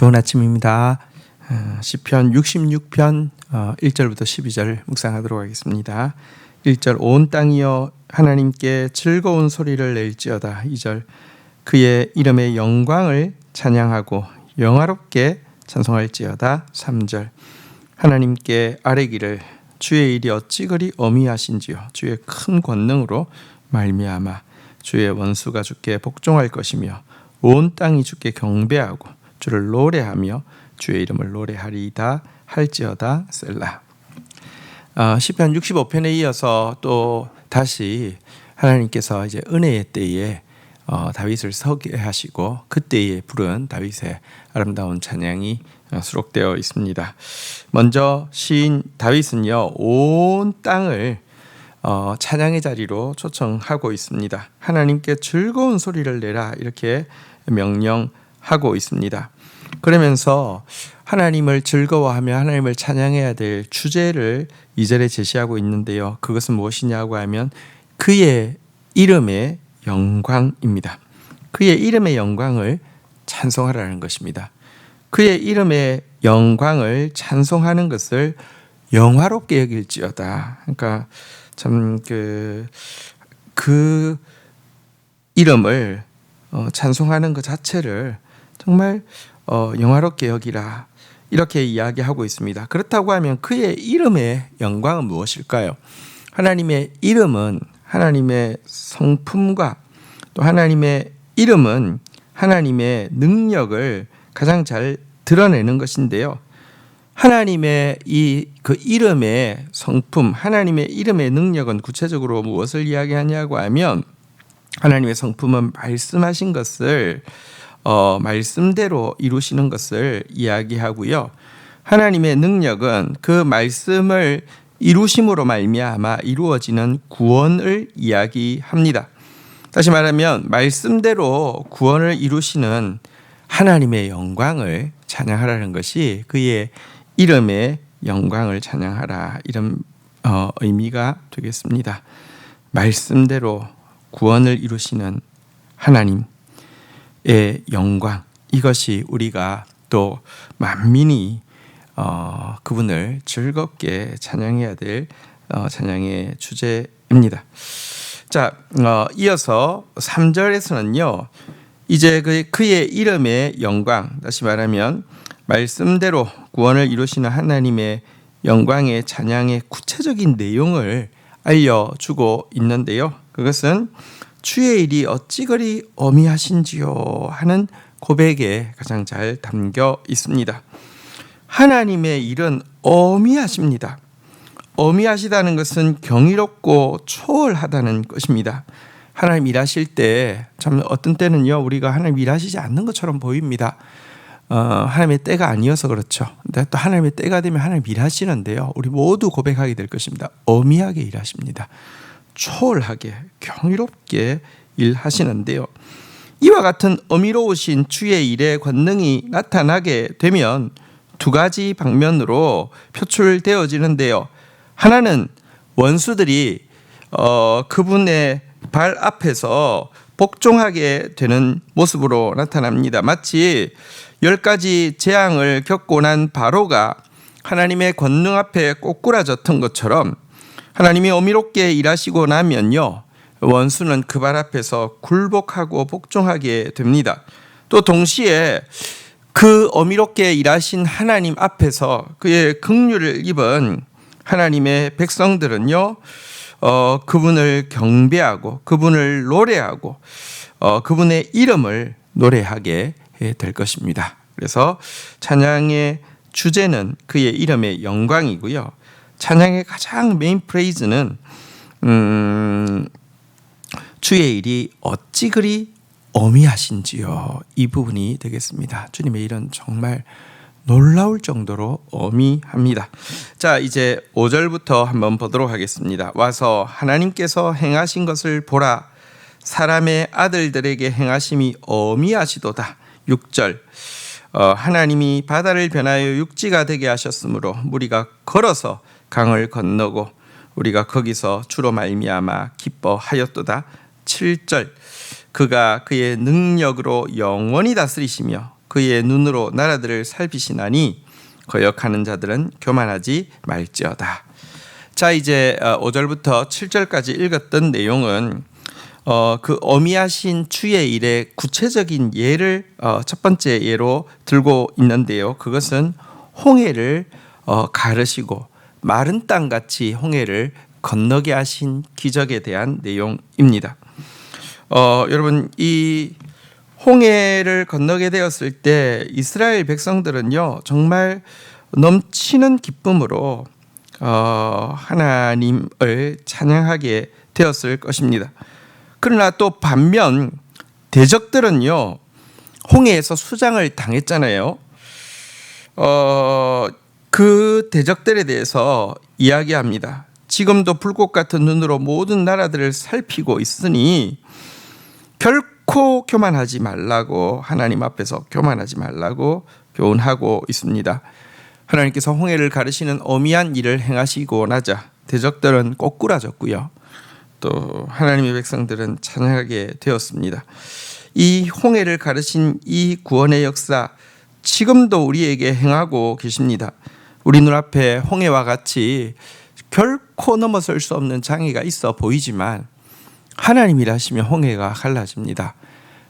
좋은 아침입니다. 어, 시편 66편 1절부터 12절 묵상하도록 하겠습니다. 1절 온 땅이여 하나님께 즐거운 소리를 낼지어다. 2절 그의 이름의 영광을 찬양하고 영화롭게 찬송할지어다. 3절 하나님께 아뢰기를 주의 일이 어찌 그리 어미하신지요 주의 큰 권능으로 말미암아 주의 원수가 주께 복종할 것이며 온 땅이 주께 경배하고 주를 노래하며 주의 이름을 노래하리이다 할지어다 셀라. 어, 시편 65편에 이어서 또 다시 하나님께서 이제 은혜의 때에 어, 다윗을 서게 하시고 그때에 부른 다윗의 아름다운 찬양이 어, 수록되어 있습니다. 먼저 시인 다윗은요 온 땅을 어, 찬양의 자리로 초청하고 있습니다. 하나님께 즐거운 소리를 내라 이렇게 명령 하고 있습니다. 그러면서 하나님을 즐거워하며 하나님을 찬양해야 될 주제를 이절에 제시하고 있는데요. 그것은 무엇이냐고 하면 그의 이름의 영광입니다. 그의 이름의 영광을 찬송하라는 것입니다. 그의 이름의 영광을 찬송하는 것을 영화롭게 여길지어다. 그러니까 참그그 그 이름을 어, 찬송하는 것 자체를 정말 어, 영화롭게 여기라 이렇게 이야기하고 있습니다. 그렇다고 하면 그의 이름의 영광은 무엇일까요? 하나님의 이름은 하나님의 성품과 또 하나님의 이름은 하나님의 능력을 가장 잘 드러내는 것인데요. 하나님의 이 그 이름의 성품, 하나님의 이름의 능력은 구체적으로 무엇을 이야기하냐고 하면 하나님의 성품은 말씀하신 것을 어, 말씀대로 이루시는 것을 이야기하고요. 하나님의 능력은 그 말씀을 이루심으로 말미암아 이루어지는 구원을 이야기합니다. 다시 말하면 말씀대로 구원을 이루시는 하나님의 영광을 찬양하라는 것이 그의 이름의 영광을 찬양하라 이런 어, 의미가 되겠습니다. 말씀대로 구원을 이루시는 하나님의 영광 이것이 우리가 또 만민이 어, 그분을 즐겁게 찬양해야 될 어, 찬양의 주제입니다. 자, 어, 이어서 3절에서는요. 이제 그, 그의 이름의 영광 다시 말하면 말씀대로 구원을 이루시는 하나님의 영광의 찬양의 구체적인 내용을 알려주고 있는데요. 그것은 주의 일이 어찌 그리 어미하신지요 하는 고백에 가장 잘 담겨 있습니다. 하나님의 일은 어미하십니다. 어미하시다는 것은 경이롭고 초월하다는 것입니다. 하나님 일하실 때 참 어떤 때는요 우리가 하나님 일하시지 않는 것처럼 보입니다. 어, 하나님의 때가 아니어서 그렇죠. 근데 또 하나님의 때가 되면 하나님 일하시는데요. 우리 모두 고백하게 될 것입니다. 어미하게 일하십니다. 초월하게 경이롭게 일하시는데요. 이와 같은 어미로우신 주의 일의 권능이 나타나게 되면 두 가지 방면으로 표출되어지는데요. 하나는 원수들이 어, 그분의 발 앞에서 복종하게 되는 모습으로 나타납니다. 마치 열 가지 재앙을 겪고 난 바로가 하나님의 권능 앞에 꼬꾸라졌던 것처럼 하나님이 어미롭게 일하시고 나면요. 원수는 그 발 앞에서 굴복하고 복종하게 됩니다. 또 동시에 그 어미롭게 일하신 하나님 앞에서 그의 긍휼을 입은 하나님의 백성들은요. 어, 그분을 경배하고 그분을 노래하고 어, 그분의 이름을 노래하게 될 것입니다. 그래서 찬양의 주제는 그의 이름의 영광이고요. 찬양의 가장 메인 프레이즈는 음, 주의 일이 어찌 그리 어미하신지요 이 부분이 되겠습니다. 주님의 일은 정말 놀라울 정도로 어미합니다. 자, 이제 5절부터 한번 보도록 하겠습니다. 와서 하나님께서 행하신 것을 보라 사람의 아들들에게 행하심이 어미하시도다. 6절 어, 하나님이 바다를 변하여 육지가 되게 하셨으므로 무리가 걸어서 강을 건너고 우리가 거기서 주로 말미암아 기뻐하였도다. 7절 그가 그의 능력으로 영원히 다스리시며 그의 눈으로 나라들을 살피시나니 거역하는 자들은 교만하지 말지어다. 자 이제 5절부터 7절까지 읽었던 내용은 어, 그 어미하신 주의 일의 구체적인 예를 어, 첫 번째 예로 들고 있는데요. 그것은 홍해를 어, 가르시고 마른 땅 같이 홍해를 건너게 하신 기적에 대한 내용입니다. 어, 여러분 이 홍해를 건너게 되었을 때 이스라엘 백성들은요 정말 넘치는 기쁨으로 어, 하나님을 찬양하게 되었을 것입니다. 그러나 또 반면 대적들은요 홍해에서 수장을 당했잖아요. 어, 그 대적들에 대해서 이야기합니다. 지금도 불꽃 같은 눈으로 모든 나라들을 살피고 있으니 결코 교만하지 말라고 하나님 앞에서 교만하지 말라고 교훈하고 있습니다. 하나님께서 홍해를 가르시는 어미한 일을 행하시고 나자 대적들은 꼬꾸라졌고요. 또 하나님의 백성들은 찬양하게 되었습니다. 이 홍해를 가르신 이 구원의 역사 지금도 우리에게 행하고 계십니다. 우리 눈앞에 홍해와 같이 결코 넘어설 수 없는 장애가 있어 보이지만 하나님 일하시면 홍해가 갈라집니다.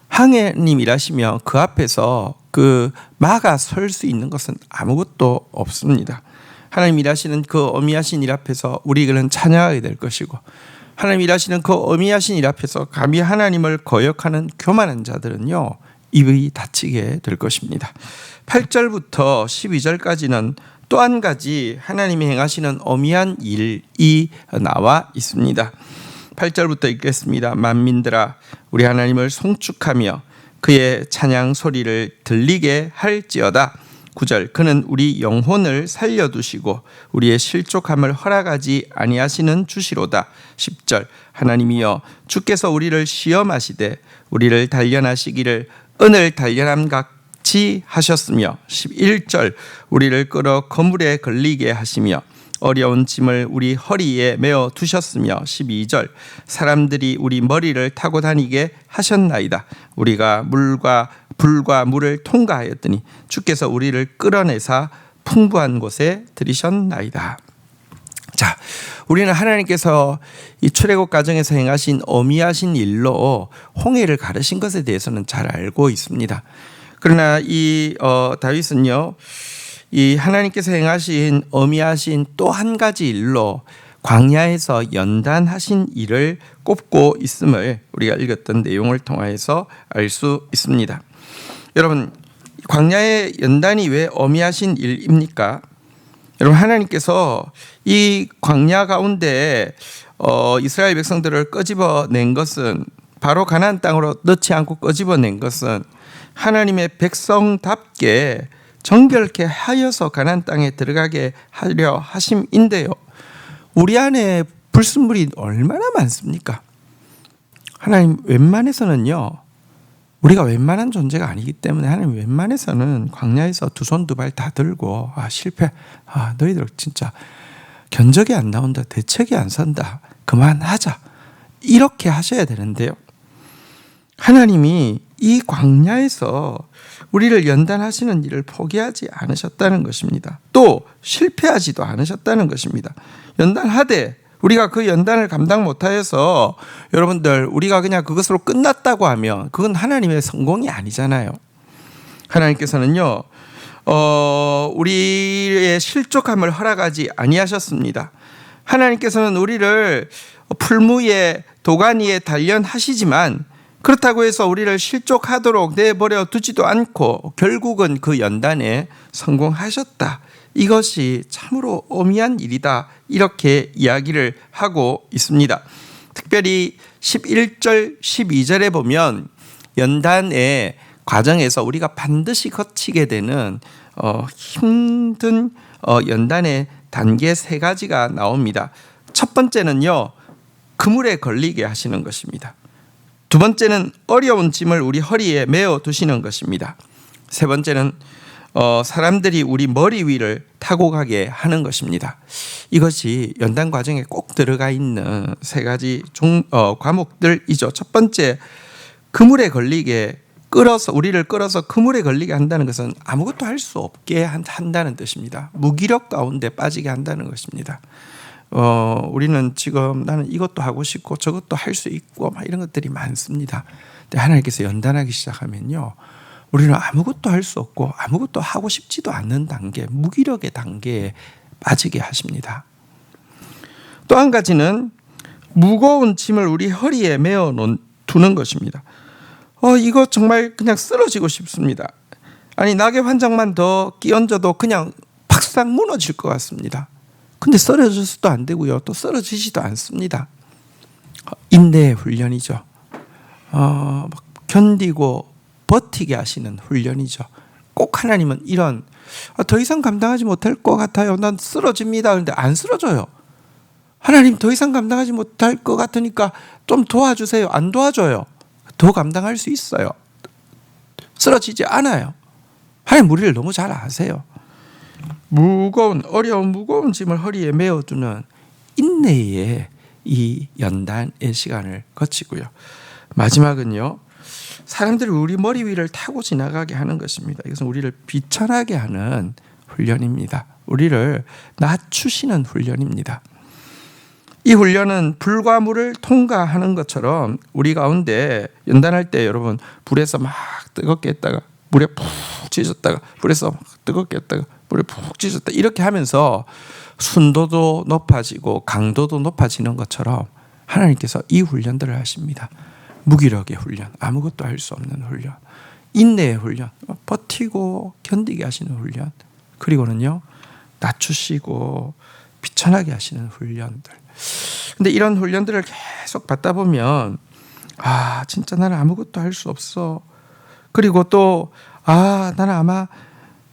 하나님 일하시면 그 앞에서 그 막아 설 수 있는 것은 아무것도 없습니다. 하나님 일하시는 그 어미하신 일 앞에서 우리는 찬양하게 될 것이고 하나님 일하시는 그 어미하신 일 앞에서 감히 하나님을 거역하는 교만한 자들은요 입이 닫히게 될 것입니다. 8절부터 12절까지는 또 한 가지 하나님이 행하시는 어미한 일이 나와 있습니다. 8절부터 읽겠습니다. 만민들아 우리 하나님을 송축하며 그의 찬양 소리를 들리게 할지어다. 9절 그는 우리 영혼을 살려 두시고 우리의 실족함을 허락하지 아니하시는 주시로다. 10절 하나님이여 주께서 우리를 시험하시되 우리를 단련하시기를 은을 단련함 같 이 하셨으며 11절 우리를 끌어 거물에 걸리게 하시며 어려운 짐을 우리 허리에 메어 두셨으며 12절 사람들이 우리 머리를 타고 다니게 하셨나이다. 우리가 물과 불과 물을 통과하였더니 주께서 우리를 끌어내사 풍부한 곳에 들이셨나이다. 자, 우리는 하나님께서 이 출애굽 과정에서 행하신 어미하신 일로 홍해를 가르신 것에 대해서는 잘 알고 있습니다. 그러나 이 어, 다윗은요, 이 하나님께서 행하신 어미하신 또 한 가지 일로 광야에서 연단하신 일을 꼽고 있음을 우리가 읽었던 내용을 통하여서 알 수 있습니다. 여러분 광야의 연단이 왜 어미하신 일입니까? 여러분 하나님께서 이 광야 가운데 어, 이스라엘 백성들을 끄집어낸 것은 바로 가나안 땅으로 넣지 않고 끄집어낸 것은 하나님의 백성답게 정결케 하여서 가나안 땅에 들어가게 하려 하심인데요. 우리 안에 불순물이 얼마나 많습니까? 하나님 웬만해서는요. 우리가 웬만한 존재가 아니기 때문에 하나님 웬만해서는 광야에서 두 손 두 발 다 들고 아 실패 아 너희들 진짜 견적이 안 나온다 대책이 안 선다 그만하자 이렇게 하셔야 되는데요 하나님이 이 광야에서 우리를 연단하시는 일을 포기하지 않으셨다는 것입니다 또 실패하지도 않으셨다는 것입니다 연단하되 우리가 그 연단을 감당 못하여서 여러분들 우리가 그냥 그것으로 끝났다고 하면 그건 하나님의 성공이 아니잖아요. 하나님께서는요, 어, 우리의 실족함을 허락하지 아니하셨습니다. 하나님께서는 우리를 풀무에 도가니에 단련하시지만 그렇다고 해서 우리를 실족하도록 내버려 두지도 않고 결국은 그 연단에 성공하셨다. 이것이 참으로 어미한 일이다. 이렇게 이야기를 하고 있습니다. 특별히 11절, 12절에 보면 연단의 과정에서 우리가 반드시 거치게 되는 어, 힘든 어, 연단의 단계 세 가지가 나옵니다. 첫 번째는요, 그물에 걸리게 하시는 것입니다. 두 번째는 어려운 짐을 우리 허리에 메어 두시는 것입니다. 세 번째는 어, 사람들이 우리 머리 위를 타고 가게 하는 것입니다. 이것이 연단 과정에 꼭 들어가 있는 세 가지 종, 어, 과목들이죠. 첫 번째, 그물에 걸리게 끌어서 우리를 끌어서 그물에 걸리게 한다는 것은 아무것도 할 수 없게 한- 한다는 뜻입니다. 무기력 가운데 빠지게 한다는 것입니다. 어, 우리는 지금 나는 이것도 하고 싶고 저것도 할 수 있고 막 이런 것들이 많습니다. 근데 하나님께서 연단하기 시작하면요. 우리는 아무것도 할 수 없고 아무것도 하고 싶지도 않는 단계, 무기력의 단계에 빠지게 하십니다. 또 한 가지는 무거운 짐을 우리 허리에 메어 놓- 두는 것입니다. 어, 이거 정말 그냥 쓰러지고 싶습니다. 아니, 낙엽 한 장만 더 끼얹어도 그냥 팍상 무너질 것 같습니다. 근데 쓰러져서도 안 되고요. 또 쓰러지지도 않습니다. 어, 인내의 훈련이죠. 어, 막 견디고 버티게 하시는 훈련이죠. 꼭 하나님은 이런 아, 더 이상 감당하지 못할 것 같아요. 난 쓰러집니다. 그런데 안 쓰러져요. 하나님 더 이상 감당하지 못할 것 같으니까 좀 도와주세요. 안 도와줘요. 더 감당할 수 있어요. 쓰러지지 않아요. 하나님 우리를 너무 잘 아세요. 무거운 어려운 무거운 짐을 허리에 메어두는 인내의 이 연단의 시간을 거치고요. 마지막은요. 사람들이 우리 머리 위를 타고 지나가게 하는 것입니다. 이것은 우리를 비천하게 하는 훈련입니다. 우리를 낮추시는 훈련입니다. 이 훈련은 불과 물을 통과하는 것처럼 우리 가운데 연단할 때 여러분 불에서 막 뜨겁게 했다가 물에 푹 찢었다가 불에서 막 뜨겁게 했다가 물에 푹 찢었다 이렇게 하면서 순도도 높아지고 강도도 높아지는 것처럼 하나님께서 이 훈련들을 하십니다. 무기력의 훈련, 아무것도 할 수 없는 훈련, 인내의 훈련, 버티고 견디게 하시는 훈련, 그리고는요 낮추시고 비천하게 하시는 훈련들. 근데 이런 훈련들을 계속 받다 보면 아 진짜 나는 아무것도 할 수 없어. 그리고 또 아 나는 아마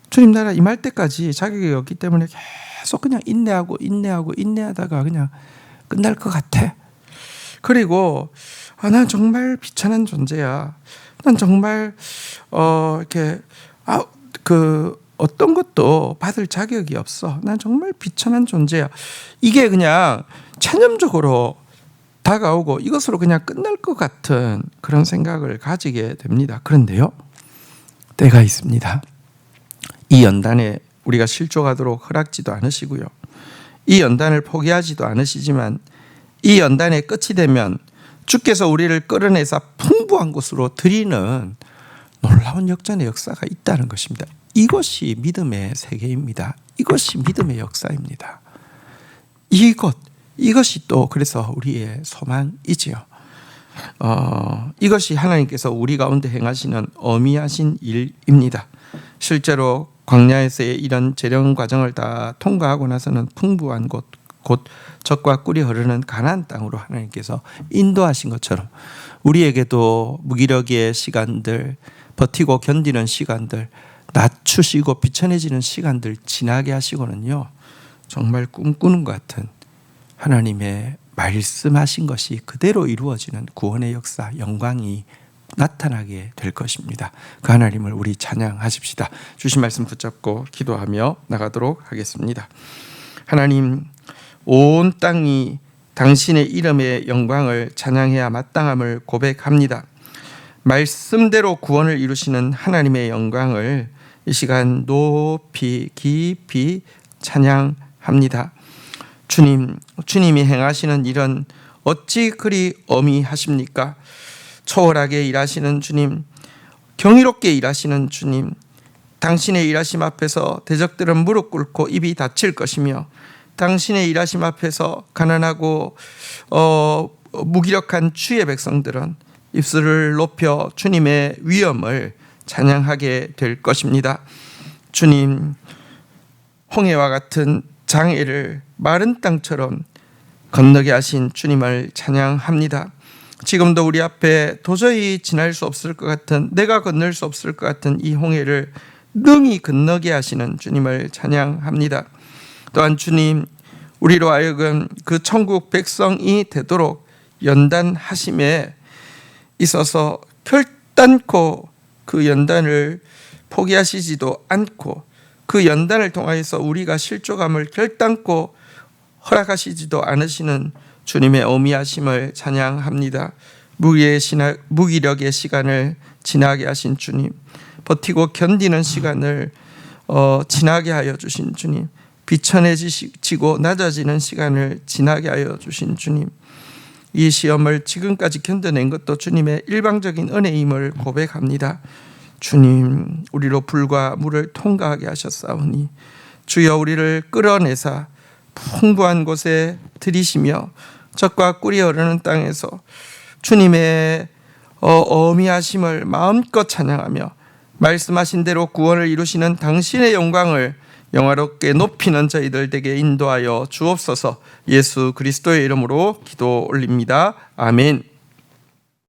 주님 나라 임할 때까지 자격이 없기 때문에 계속 그냥 인내하고 인내하고 인내하다가 그냥 끝날 것 같아. 그리고 아, 난 정말 비천한 존재야. 난 정말 어 이렇게 아그 어떤 것도 받을 자격이 없어. 난 정말 비천한 존재야. 이게 그냥 체념적으로 다가오고 이것으로 그냥 끝날 것 같은 그런 생각을 가지게 됩니다. 그런데요, 때가 있습니다. 이 연단에 우리가 실족하도록 허락지도 않으시고요. 이 연단을 포기하지도 않으시지만 이 연단의 끝이 되면 주께서 우리를 끌어내서 풍부한 곳으로 드리는 놀라운 역전의 역사가 있다는 것입니다. 이것이 믿음의 세계입니다. 이것이 믿음의 역사입니다. 이것 이것이 또 그래서 우리의 소망이지요. 어, 이것이 하나님께서 우리 가운데 행하시는 어미하신 일입니다. 실제로 광야에서의 이런 재령 과정을 다 통과하고 나서는 풍부한 곳, 곧 젖과 꿀이 흐르는 가나안 땅으로 하나님께서 인도하신 것처럼 우리에게도 무기력의 시간들, 버티고 견디는 시간들, 낮추시고 비천해지는 시간들 지나게 하시고는요. 정말 꿈꾸는 것 같은 하나님의 말씀하신 것이 그대로 이루어지는 구원의 역사, 영광이 나타나게 될 것입니다. 그 하나님을 우리 찬양하십시다. 주신 말씀 붙잡고 기도하며 나가도록 하겠습니다. 하나님, 온 땅이 당신의 이름의 영광을 찬양해야 마땅함을 고백합니다. 말씀대로 구원을 이루시는 하나님의 영광을 이 시간 높이 깊이 찬양합니다. 주님, 주님이 행하시는 일은 어찌 그리 어미하십니까? 초월하게 일하시는 주님, 경이롭게 일하시는 주님, 당신의 일하심 앞에서 대적들은 무릎 꿇고 입이 닫힐 것이며 당신의 일하심 앞에서 가난하고 어, 무기력한 주의 백성들은 입술을 높여 주님의 위엄을 찬양하게 될 것입니다. 주님, 홍해와 같은 장애를 마른 땅처럼 건너게 하신 주님을 찬양합니다. 지금도 우리 앞에 도저히 지날 수 없을 것 같은 내가 건널 수 없을 것 같은 이 홍해를 능히 건너게 하시는 주님을 찬양합니다. 또한 주님 우리로 하여금 그 천국 백성이 되도록 연단하심에 있어서 결단코 그 연단을 포기하시지도 않고 그 연단을 통하여서 우리가 실족함을 결단코 허락하시지도 않으시는 주님의 어미하심을 찬양합니다. 무기의 시나, 무기력의 시간을 지나게 하신 주님, 버티고 견디는 시간을 어, 지나게 하여 주신 주님, 비천해지고 낮아지는 시간을 지나게 하여 주신 주님, 이 시험을 지금까지 견뎌낸 것도 주님의 일방적인 은혜임을 고백합니다. 주님, 우리로 불과 물을 통과하게 하셨사오니 주여 우리를 끌어내사 풍부한 곳에 들이시며 젖과 꿀이 흐르는 땅에서 주님의 어, 어미하심을 마음껏 찬양하며 말씀하신 대로 구원을 이루시는 당신의 영광을 영화롭게 높이는 저희들 되게 인도하여 주옵소서 예수 그리스도의 이름으로 기도 올립니다. 아멘.